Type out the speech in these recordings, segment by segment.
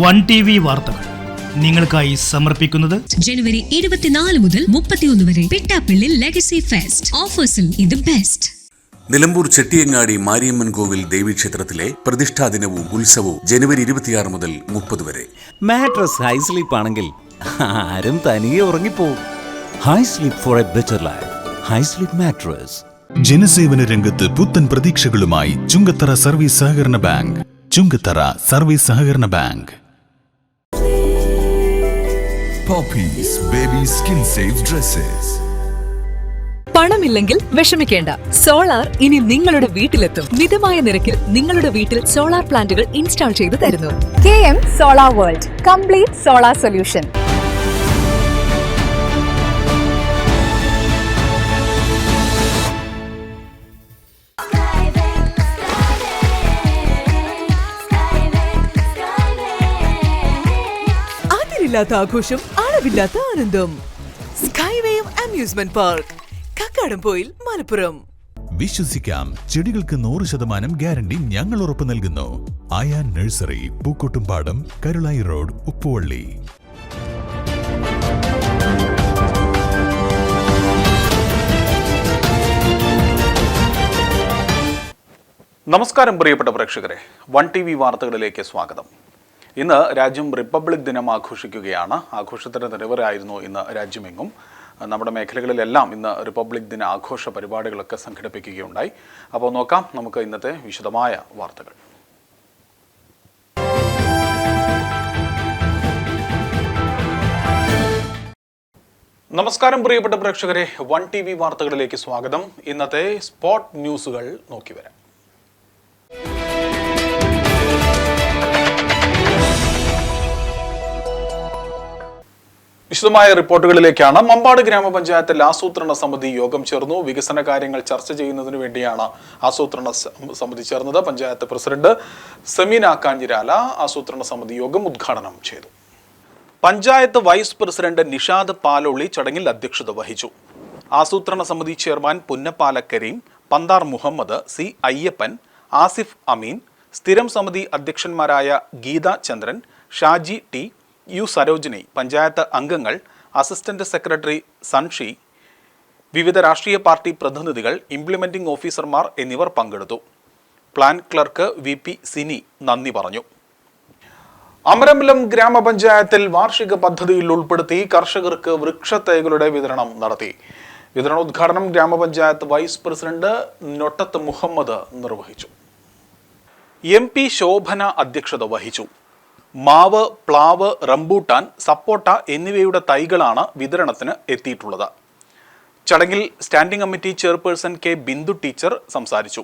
One T V വാർത്തകൾ നിങ്ങൾക്കായി സമർപ്പിക്കുന്നത് ജനുവരി ഇരുപത്തിനാല് മുതൽ മുപ്പത്തിയൊന്ന് വരെ പിട്ടാപ്പിള്ളി ലെഗസി ഫെസ്റ്റ് ഓഫേഴ്സിൽ ഇത് ബെസ്റ്റ് നിലമ്പൂർ ചെട്ടിയങ്ങാടി മാരിയമ്മൻ കോവിൽ ദേവീക്ഷേത്രത്തിലെ പ്രതിഷ്ഠാ ദിനവും ഉത്സവവും ജനുവരി ഇരുപത്തിയാറ് മുതൽ മുപ്പത് വരെ. മാട്രസ് ഹൈ സ്ലീപ്പ് ആണെങ്കിൽ ആരും തനിയെ ഉറങ്ങിപ്പോവും. Hi sleep for a better life hi sleep mattress ജനസേവന രംഗത്ത് പുത്തൻ പ്രതീക്ഷകളുമായി ചുങ്കത്തറ സർവീസ് സഹകരണ ബാങ്ക്. ചുങ്കത്തറ സർവീസ് സഹകരണ bank. Poppies baby skin safe dresses പണമില്ലെങ്കിൽ വിഷമിക്കേണ്ട. സോളാർ ഇനി നിങ്ങളുടെ വീട്ടിലെത്തും. മിതമായ നിരക്കിൽ നിങ്ങളുടെ വീട്ടിൽ സോളാർ പ്ലാന്റുകൾ ഇൻസ്റ്റാൾ ചെയ്തു തരുന്നു. K M solar world complete solar solution. അതിരില്ലാത്ത ആഘോഷം അളവില്ലാത്ത ആനന്ദം. Skywave amusement park Kakkadampoyil Malappuram. വിശ്വസിക്കാം ചെടികൾക്ക് നൂറ് ശതമാനം ഗ്യാരണ്ടി ഞങ്ങൾ ഉറപ്പു നൽകുന്നു. Ayan nursery Pookkottumpadam Karulai road Uppuvally. നമസ്കാരം പ്രിയപ്പെട്ട പ്രേക്ഷകരെ. വൺ ടി വി വാർത്തകളിലേക്ക് സ്വാഗതം. ഇന്ന് രാജ്യം റിപ്പബ്ലിക് ദിനം ആഘോഷിക്കുകയാണ്. ആഘോഷത്തിന്റെ നിലവരായിരുന്നു ഇന്ന് രാജ്യമെങ്ങും. നമ്മുടെ മേഖലകളിലെല്ലാം ഇന്ന് റിപ്പബ്ലിക് ദിന ആഘോഷ പരിപാടികളൊക്കെ സംഘടിപ്പിക്കുകയുണ്ടായി. അപ്പോൾ നോക്കാം നമുക്ക് ഇന്നത്തെ വിശദമായ വാർത്തകൾ. നമസ്കാരം പ്രിയപ്പെട്ട പ്രേക്ഷകരെ. വൺ ടി വി വാർത്തകളിലേക്ക് സ്വാഗതം. ഇന്നത്തെ സ്പോട്ട് ന്യൂസുകൾ നോക്കി വരാം വിശദമായ റിപ്പോർട്ടുകളിലേക്കാണ് മമ്പാട് ഗ്രാമപഞ്ചായത്തിൽ ആസൂത്രണ സമിതി യോഗം ചേർന്നു. വികസന കാര്യങ്ങൾ ചർച്ച ചെയ്യുന്നതിനു വേണ്ടിയാണ് ആസൂത്രണ സമിതി ചേർന്നത്. പഞ്ചായത്ത് പ്രസിഡന്റ് സെമീന കാഞ്ഞിരാല ആസൂത്രണ സമിതി യോഗം ഉദ്ഘാടനം ചെയ്തു. പഞ്ചായത്ത് വൈസ് പ്രസിഡന്റ് നിഷാദ് പാലോളി ചടങ്ങിൽ അധ്യക്ഷത വഹിച്ചു. ആസൂത്രണ സമിതി ചെയർമാൻ പുന്നപ്പാല കരീം പന്താർ മുഹമ്മദ് സി അയ്യപ്പൻ ആസിഫ് അമീൻ സ്ഥിരം സമിതി അധ്യക്ഷന്മാരായ ഗീത ചന്ദ്രൻ ഷാജി ടി യു സരോജിനി പഞ്ചായത്ത് അംഗങ്ങൾ അസിസ്റ്റന്റ് സെക്രട്ടറി സൺഷി വിവിധ രാഷ്ട്രീയ പാർട്ടി പ്രതിനിധികൾ ഇംപ്ലിമെന്റിംഗ് ഓഫീസർമാർ എന്നിവർ പങ്കെടുത്തു. Plan clerk V P Sini നന്ദി പറഞ്ഞു. അമരമ്പലം ഗ്രാമപഞ്ചായത്തിൽ വാർഷിക പദ്ധതിയിൽ ഉൾപ്പെടുത്തി കർഷകർക്ക് വൃക്ഷത്തൈകളുടെ വിതരണം നടത്തി. വിതരണോദ്ഘാടനം ഗ്രാമപഞ്ചായത്ത് വൈസ് പ്രസിഡന്റ് നൊട്ടത്ത് മുഹമ്മദ് നിർവഹിച്ചു. എം പി ശോഭന അധ്യക്ഷത വഹിച്ചു. മാവ് പ്ലാവ് റംബൂട്ടാൻ സപ്പോട്ട എന്നിവയുടെ തൈകളാണ് വിതരണത്തിന് എത്തിയിട്ടുള്ളത്. ചടങ്ങിൽ standing committee chairperson K Bindu teacher സംസാരിച്ചു.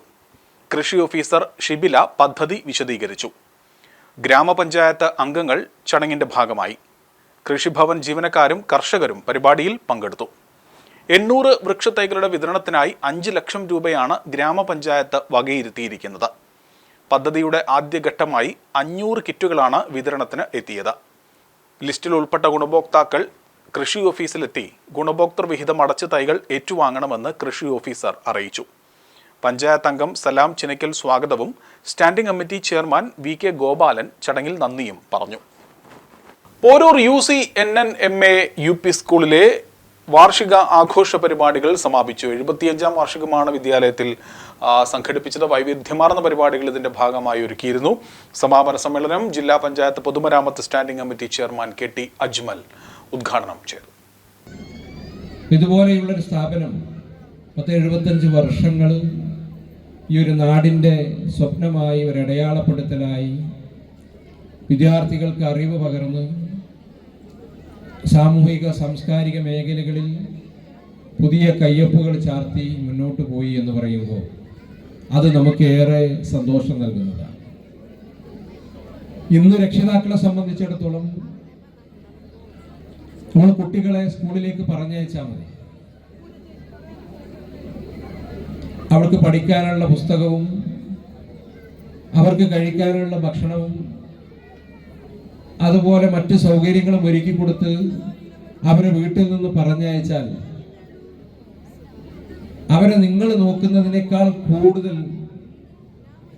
കൃഷി ഓഫീസർ ഷിബില പദ്ധതി വിശദീകരിച്ചു. ഗ്രാമപഞ്ചായത്ത് അംഗങ്ങൾ ചടങ്ങിന്റെ ഭാഗമായി. കൃഷിഭവൻ ജീവനക്കാരും കർഷകരും പരിപാടിയിൽ പങ്കെടുത്തു. എണ്ണൂറ് വൃക്ഷത്തൈകളുടെ വിതരണത്തിനായി അഞ്ച് ലക്ഷം രൂപയാണ് ഗ്രാമപഞ്ചായത്ത് വകയിരുത്തിയിരിക്കുന്നത്. പദ്ധതിയുടെ ആദ്യഘട്ടമായി അഞ്ഞൂറ് കിറ്റുകളാണ് വിതരണത്തിന് എത്തിയത്. ലിസ്റ്റിൽ ഉൾപ്പെട്ട ഗുണഭോക്താക്കൾ കൃഷി ഓഫീസിലെത്തി ഗുണഭോക്തൃ വിഹിതം അടച്ച തൈകൾ ഏറ്റുവാങ്ങണമെന്ന് കൃഷി ഓഫീസർ അറിയിച്ചു. പഞ്ചായത്ത് അംഗം സലാം ചിനയ്ക്കൽ സ്വാഗതവും standing committee chairman V K Gopalan ചടങ്ങിൽ നന്ദിയും പറഞ്ഞു. Poroor U C N N M A U P സ്കൂളിലെ വാർഷിക ആഘോഷ പരിപാടികൾ സമാപിച്ചു. എഴുപത്തിയഞ്ചാം വാർഷികമാണ് വിദ്യാലയത്തിൽ സംഘടിപ്പിച്ചത് വൈവിധ്യമാർന്ന പരിപാടികൾ ഇതിന്റെ ഭാഗമായി ഒരുക്കിയിരുന്നു. സമാപന സമ്മേളനം ജില്ലാ പഞ്ചായത്ത് പൊതുമരാമത്ത് standing committee chairman K T Ajmal ഉദ്ഘാടനം ചെയ്തു. ഇതുപോലെയുള്ള ഒരു സ്ഥാപനം പത്ത് എഴുപത്തഞ്ച് വർഷങ്ങൾ ഈ ഒരു നാടിന്റെ സ്വപ്നമായി ഒരു അടയാളപ്പെടുത്തലായി വിദ്യാർത്ഥികൾക്ക് അറിവ് പകർന്ന് സാമൂഹിക സാംസ്കാരിക മേഖലകളിൽ പുതിയ കയ്യൊപ്പുകൾ ചാർത്തി മുന്നോട്ട് പോയി എന്ന് പറയുമ്പോൾ അത് നമുക്ക് ഏറെ സന്തോഷം നൽകുന്നതാണ്. ഇന്ന് രക്ഷിതാക്കളെ സംബന്ധിച്ചിടത്തോളം നമ്മൾ കുട്ടികളെ സ്കൂളിലേക്ക് പറഞ്ഞയച്ചാൽ മതി. അവർക്ക് പഠിക്കാനുള്ള പുസ്തകവും അവർക്ക് കഴിക്കാനുള്ള ഭക്ഷണവും അതുപോലെ മറ്റ് സൗകര്യങ്ങളും ഒരുക്കി കൊടുത്ത് അവരെ വീട്ടിൽ നിന്ന് പറഞ്ഞയച്ചാൽ അവരെ നിങ്ങൾ നോക്കുന്നതിനേക്കാൾ കൂടുതൽ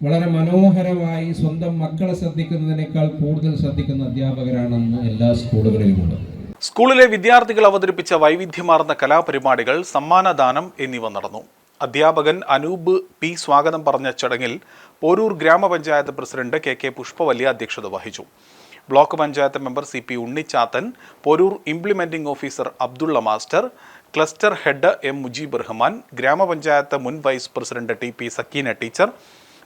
വളരെ മനോഹരമായി സ്വന്തം മക്കളെ ശ്രദ്ധിക്കുന്നതിനേക്കാൾ കൂടുതൽ ശ്രദ്ധിക്കുന്ന അധ്യാപകരാണെന്ന് എല്ലാ സ്കൂളുകളിലുമുണ്ട്. സ്കൂളിലെ വിദ്യാർത്ഥികൾ അവതരിപ്പിച്ച വൈവിധ്യമാർന്ന കലാപരിപാടികൾ സമ്മാനദാനം എന്നിവ നടന്നു. അധ്യാപകൻ അനൂപ് പി സ്വാഗതം പറഞ്ഞ ചടങ്ങിൽ പോരൂർ ഗ്രാമപഞ്ചായത്ത് പ്രസിഡന്റ് കെ കെ പുഷ്പവല്ലി അധ്യക്ഷത വഹിച്ചു. Block panchayat member C P Unnichathan Poroor implementing officer Abdulla master cluster head M Mujeeb Rahman grama panchayat മുൻ vice president T P Sakkeena teacher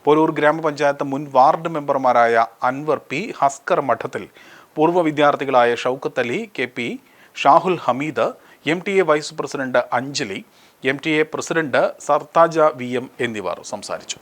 Poroor grama panchayat മുൻ ward മെമ്പർമാരായ Anwar P Haskar Madathil പൂർവ വിദ്യാർത്ഥികളായ Shoukath Ali K P Shahul Hameed M T A vice president Anjali M T A president Sarthaja V M എന്നിവർ സംസാരിച്ചു.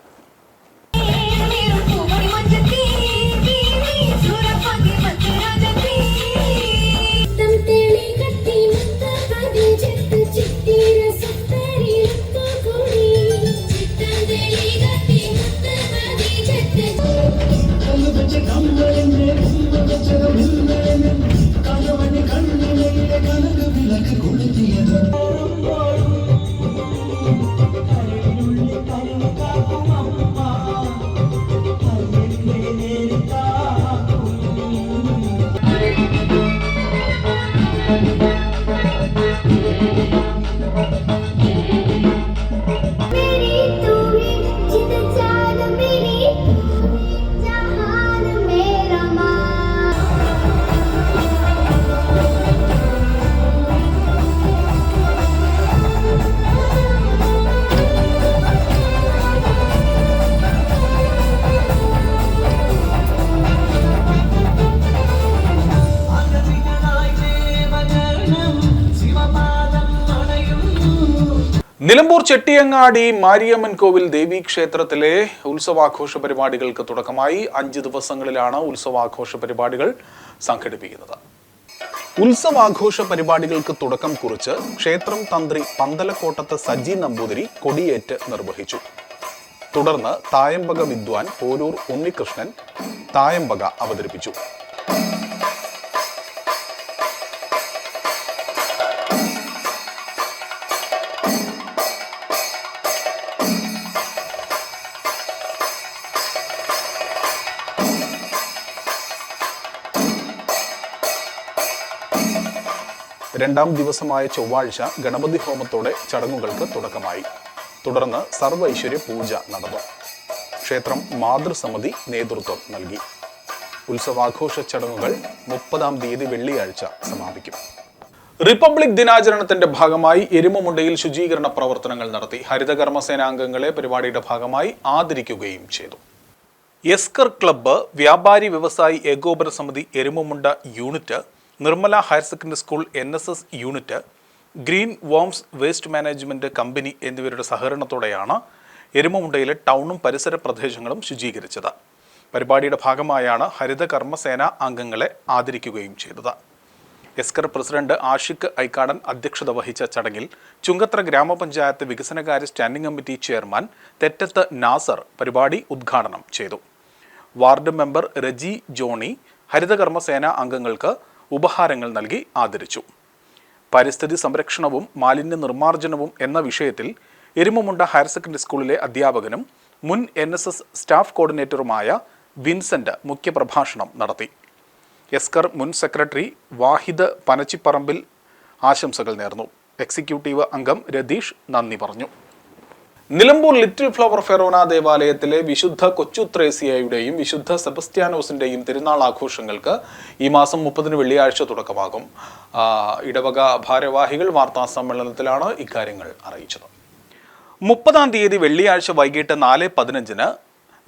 നിലമ്പൂർ ചെട്ടിയങ്ങാടി മാരിയമ്മൻ കോവിൽ ദേവീ ക്ഷേത്രത്തിലെ ഉത്സവാഘോഷ പരിപാടികൾക്ക് തുടക്കമായി അഞ്ച് ദിവസങ്ങളിലാണ് ഉത്സവാഘോഷ പരിപാടികൾ സംഘടിപ്പിക്കുന്നത്. ഉത്സവാഘോഷ പരിപാടികൾക്ക് തുടക്കം കുറിച്ച് ക്ഷേത്രം തന്ത്രി പന്തലക്കോട്ടത്ത് സജി നമ്പൂതിരി കൊടിയേറ്റ് നിർവഹിച്ചു. തുടർന്ന് തായമ്പക വിദ്വാൻ പോരൂർ ഉണ്ണികൃഷ്ണൻ തായമ്പക അവതരിപ്പിച്ചു. രണ്ടാം ദിവസമായ ചൊവ്വാഴ്ച ഗണപതി ഹോമത്തോടെ ചടങ്ങുകൾക്ക് തുടക്കമായി. തുടർന്ന് സർവൈശ്വര്യ പൂജ നടന്നു. ക്ഷേത്രം മാതൃസമിതി നേതൃത്വം നൽകി. ഉത്സവാഘോഷ ചടങ്ങുകൾ മുപ്പതാം തീയതി വെള്ളിയാഴ്ച സമാപിക്കും. റിപ്പബ്ലിക് ദിനാചരണത്തിന്റെ ഭാഗമായി എരുമമുണ്ടയിൽ ശുചീകരണ പ്രവർത്തനങ്ങൾ നടത്തി ഹരിതകർമ്മസേനാംഗങ്ങളെ പരിപാടിയുടെ ഭാഗമായി ആദരിക്കുകയും ചെയ്തു. എസ്കർ ക്ലബ്ബ് വ്യാപാരി വ്യവസായി ഏകോപന സമിതി Erumamunda unit Nirmala higher secondary school N S S unit green worms waste management company എന്നിവരുടെ സഹകരണത്തോടെയാണ് എരുമമുണ്ടയിലെ ടൗണും പരിസര പ്രദേശങ്ങളും ശുചീകരിച്ചത്. പരിപാടിയുടെ ഭാഗമായാണ് ഹരിത കർമ്മസേന അംഗങ്ങളെ ആദരിക്കുകയും ചെയ്തത്. എസ്കർ പ്രസിഡന്റ് ആഷിഖ് ഐക്കാടൻ അധ്യക്ഷത വഹിച്ച ചടങ്ങിൽ ചുങ്കത്ര ഗ്രാമപഞ്ചായത്ത് വികസനകാര്യ standing committee chairman Thettath Nasar പരിപാടി ഉദ്ഘാടനം ചെയ്തു. വാർഡ് മെമ്പർ രജി ജോണി ഹരിതകർമ്മസേന അംഗങ്ങൾക്ക് ഉപഹാരങ്ങൾ നൽകി ആദരിച്ചു. പരിസ്ഥിതി സംരക്ഷണവും മാലിന്യ നിർമ്മാർജനവും എന്ന വിഷയത്തിൽ എരുമമുണ്ട ഹയർ സെക്കൻഡറി സ്കൂളിലെ അധ്യാപകനും മുൻ എൻ എസ് എസ് സ്റ്റാഫ് കോർഡിനേറ്ററുമായ വിൻസെന്റ് മുഖ്യപ്രഭാഷണം നടത്തി. എസ്കർ മുൻ സെക്രട്ടറി വാഹിദ് പനച്ചിപ്പറമ്പിൽ ആശംസകൾ നേർന്നു. എക്സിക്യൂട്ടീവ് അംഗം രതീഷ് നന്ദി പറഞ്ഞു. നിലമ്പൂർ ലിറ്റിൽ ഫ്ലവർ ഫെറോന ദേവാലയത്തിലെ വിശുദ്ധ കൊച്ചുത്രേസിയയുടെയും വിശുദ്ധ സെബസ്ത്യാനോസിന്റെയും തിരുനാൾ ആഘോഷങ്ങൾക്ക് ഈ മാസം മുപ്പതിന് വെള്ളിയാഴ്ച തുടക്കമാകും. ഇടവക ഭാരവാഹികൾ വാർത്താ സമ്മേളനത്തിലാണ് ഇക്കാര്യങ്ങൾ അറിയിച്ചത്. മുപ്പതാം തീയതി വെള്ളിയാഴ്ച വൈകിട്ട് നാല് പതിനഞ്ചിന്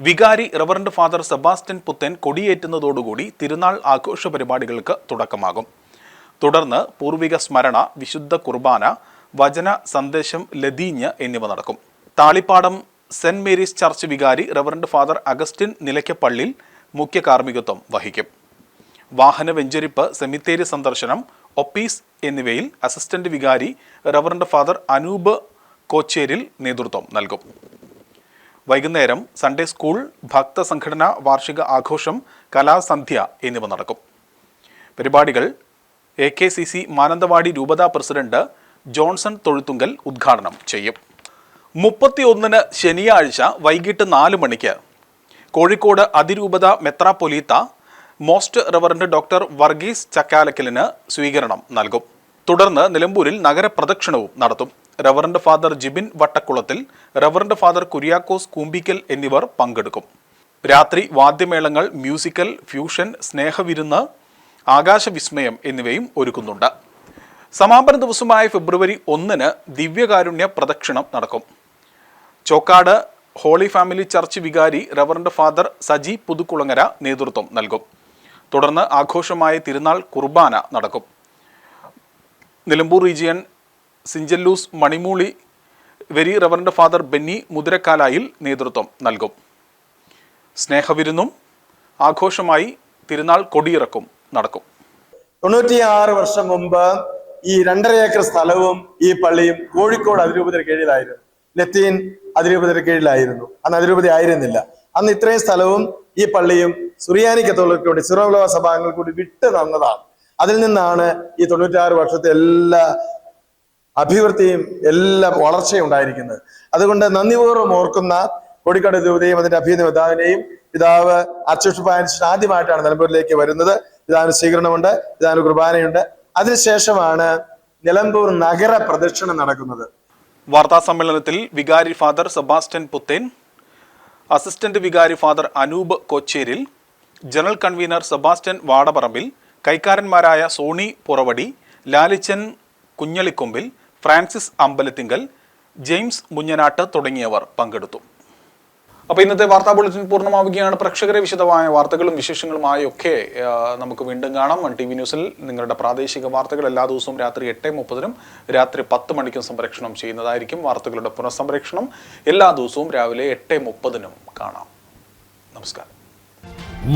വികാരി റവറൻഡ് ഫാദർ സെബാസ്റ്റ്യൻ പുത്തൻ കൊടിയേറ്റുന്നതോടുകൂടി തിരുനാൾ ആഘോഷ പരിപാടികൾക്ക് തുടക്കമാകും. തുടർന്ന് പൂർവിക സ്മരണ വിശുദ്ധ കുർബാന വചന സന്ദേശം ലതീഞ്ഞ് എന്നിവ നടക്കും. താളിപ്പാടം സെന്റ് മേരീസ് ചർച്ച് വികാരി റവറൻഡ് ഫാദർ അഗസ്റ്റിൻ നിലയ്ക്കപ്പള്ളിൽ മുഖ്യ കാർമ്മികത്വം വഹിക്കും. വാഹന വെഞ്ചരിപ്പ് സെമിത്തേരി സന്ദർശനം ഒപ്പീസ് എന്നിവയിൽ അസിസ്റ്റന്റ് വികാരി റവറൻഡ് ഫാദർ അനൂപ് കോച്ചേരിൽ നേതൃത്വം നൽകും. വൈകുന്നേരം സൺഡേ സ്കൂൾ ഭക്ത സംഘടന വാർഷിക ആഘോഷം കലാസന്ധ്യ എന്നിവ നടക്കും. പരിപാടികൾ A K C C Mananthavady രൂപതാ പ്രസിഡന്റ് ജോൺസൺ തൊഴുത്തുങ്കൽ ഉദ്ഘാടനം ചെയ്യും. മുപ്പത്തിയൊന്നിന് ശനിയാഴ്ച വൈകിട്ട് നാല് മണിക്ക് കോഴിക്കോട് അതിരൂപത മെത്രാപ്പൊലീത്ത മോസ്റ്റ് റവറൻഡ് ഡോക്ടർ വർഗീസ് ചക്കാലക്കലിന് സ്വീകരണം നൽകും. തുടർന്ന് നിലമ്പൂരിൽ നഗരപ്രദക്ഷിണവും നടത്തും. Reverend father Jibin Vattakkulathil reverend father Kuriakose Koombikkal എന്നിവർ പങ്കെടുക്കും. രാത്രി വാദ്യമേളങ്ങൾ മ്യൂസിക്കൽ ഫ്യൂഷൻ സ്നേഹവിരുന്ന് ആകാശവിസ്മയം എന്നിവയും ഒരുക്കുന്നുണ്ട്. സമാപന ദിവസമായ ഫെബ്രുവരി ഒന്നിന് ദിവ്യകാരുണ്യ പ്രദക്ഷിണം നടക്കും. ചോക്കാട് ഹോളി ഫാമിലി ചർച്ച് വികാരി റവറൻഡ് ഫാദർ സജി പുതുക്കുളങ്ങര നേതൃത്വം നൽകും. തുടർന്ന് ആഘോഷമായ തിരുനാൾ കുർബാന നടക്കും. Nilambur region സിഞ്ചല്ലൂസ് Manimooli very reverend father Benny Muthirakkalayil നേതൃത്വം നൽകും. സ്നേഹവിരുന്നും ആഘോഷമായി തിരുനാൾ കൊടിയിറക്കും നടക്കും. തൊണ്ണൂറ്റിയാറ് വർഷം മുമ്പ് ഈ രണ്ടര ഏക്കർ സ്ഥലവും ഈ പള്ളിയും കോഴിക്കോട് അതിരൂപതയുടെ കീഴിലായിരുന്നു. ലത്തീൻ അതിരൂപതയുടെ കീഴിലായിരുന്നു. അന്ന് അതിരൂപത ആയിരുന്നില്ല. അന്ന് ഇത്രയും സ്ഥലവും ഈ പള്ളിയും സുറിയാനി കത്തോലിക്ക് വേണ്ടി സിറോലോക സഭാംഗങ്ങൾ കൂടി വിട്ടു തന്നതാണ്. അതിൽ നിന്നാണ് ഈ തൊണ്ണൂറ്റാറ് വർഷത്തെ എല്ലാ അഭിവൃദ്ധിയും എല്ലാ വളർച്ചയും ഉണ്ടായിരിക്കുന്നത്. അതുകൊണ്ട് നന്ദിപൂർവം ഓർക്കുന്ന കോടിക്കാട് ദേവതയും അതിന്റെ അഭ്യുന്ന പിതാവിനെയും പിതാവ് ആർച്ച് പാൻഷൻ ആദ്യമായിട്ടാണ് നിലമ്പൂരിലേക്ക് വരുന്നത്. പിതാവിന് സ്വീകരണമുണ്ട് പിതാവിന് കുർബാനയുണ്ട്. അതിനുശേഷമാണ് നിലമ്പൂർ നഗര പ്രദക്ഷിണം നടക്കുന്നത്. വാർത്താ സമ്മേളനത്തിൽ വികാരി ഫാദർ സെബാസ്റ്റ്യൻ പുത്തേൻ അസിസ്റ്റന്റ് വികാരി father Anoop Kocheril general convener Sebastian Vadaparambil കൈക്കാരന്മാരായ Sony Puravady Lalichan Kunjalikombil Francis Ambalathinkal James Munjanattu തുടങ്ങിയവർ പങ്കെടുത്തു. അപ്പോൾ ഇന്നത്തെ വാർത്താ ബുള്ളറ്റിൻ പൂർണമാവുകയാണ്. പ്രേക്ഷകരെ വിശദമായ വാർത്തകളും വിശേഷങ്ങളുമായി ഒക്കെ നമുക്ക് വീണ്ടും കാണാം. വൺ ടി വി ന്യൂസിൽ നിങ്ങളുടെ പ്രാദേശിക വാർത്തകൾ എല്ലാ ദിവസവും രാത്രി എട്ട് മുപ്പതിനും രാത്രി പത്ത് മണിക്കും സംപ്രേക്ഷണം ചെയ്യുന്നതായിരിക്കും വാർത്തകളുടെ പുനഃസംപ്രേക്ഷണം എല്ലാ ദിവസവും രാവിലെ എട്ട് മുപ്പതിനും കാണാം. നമസ്കാരം.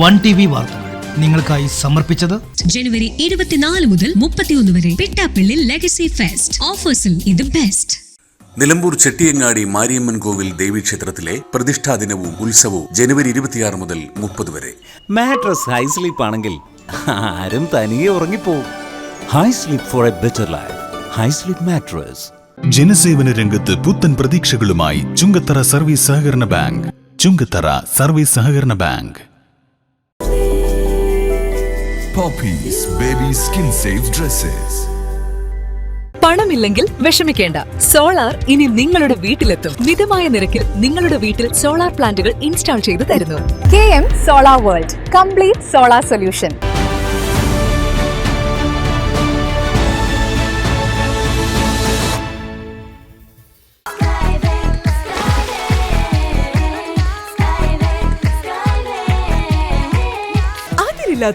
വൺ ടി വി വാർത്തകൾ നിങ്ങൾക്കായി സമർപ്പിച്ചത് ജനുവരി ഇരുപത്തിനാല് മുതൽ മുപ്പത്തിയൊന്ന് വരെ പിട്ടാപ്പള്ളി ലെഗസി ഫെസ്റ്റ് ഓഫേഴ്സിൽ ഇത് ബെസ്റ്റ് നിലമ്പൂർ ചെട്ടിയങ്ങാടി മാരിയമ്മൻ കോവിൽ ദേവീക്ഷേത്രത്തിലെ പ്രതിഷ്ഠാ ദിനവും ഉത്സവവും ജനുവരി ഇരുപത്തിയാറ് മുതൽ മുപ്പത് വരെ. മാട്രസ് ഹൈ സ്ലീപ്പ് ആണെങ്കിൽ ആരും തനിയെ ഉറങ്ങിപ്പോവും. High sleep for a better life. High sleep mattress. ജനസേവന രംഗത്ത് പുത്തൻ പ്രതീക്ഷകളുമായി ചുങ്കത്തറ സർവീസ് സഹകരണ ബാങ്ക്. ചുങ്കത്തറ സർവീസ് സഹകരണ bank. Poppies Baby Skin Safe Dresses. പണമില്ലെങ്കിൽ വിഷമിക്കേണ്ട. സോളാർ ഇനി നിങ്ങളുടെ വീട്ടിലെത്തും. മിതമായ നിരക്കിൽ നിങ്ങളുടെ വീട്ടിൽ സോളാർ പ്ലാന്റുകൾ ഇൻസ്റ്റാൾ ചെയ്തു തരുന്നു. K M solar world. Complete solar solution.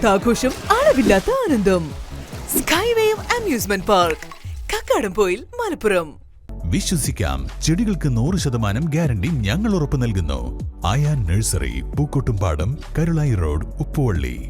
ആഘോഷം അളവില്ലാത്ത ആനന്ദം. Skywave amusement park. Kakkadampoyil Malappuram. വിശ്വസിക്കാം. ചെടികൾക്ക് നൂറ് ശതമാനം ഗ്യാരണ്ടി ഞങ്ങൾ ഉറപ്പു നൽകുന്നു. Aayan nursery Pookkottumpadam Karulai road Uppuvalli.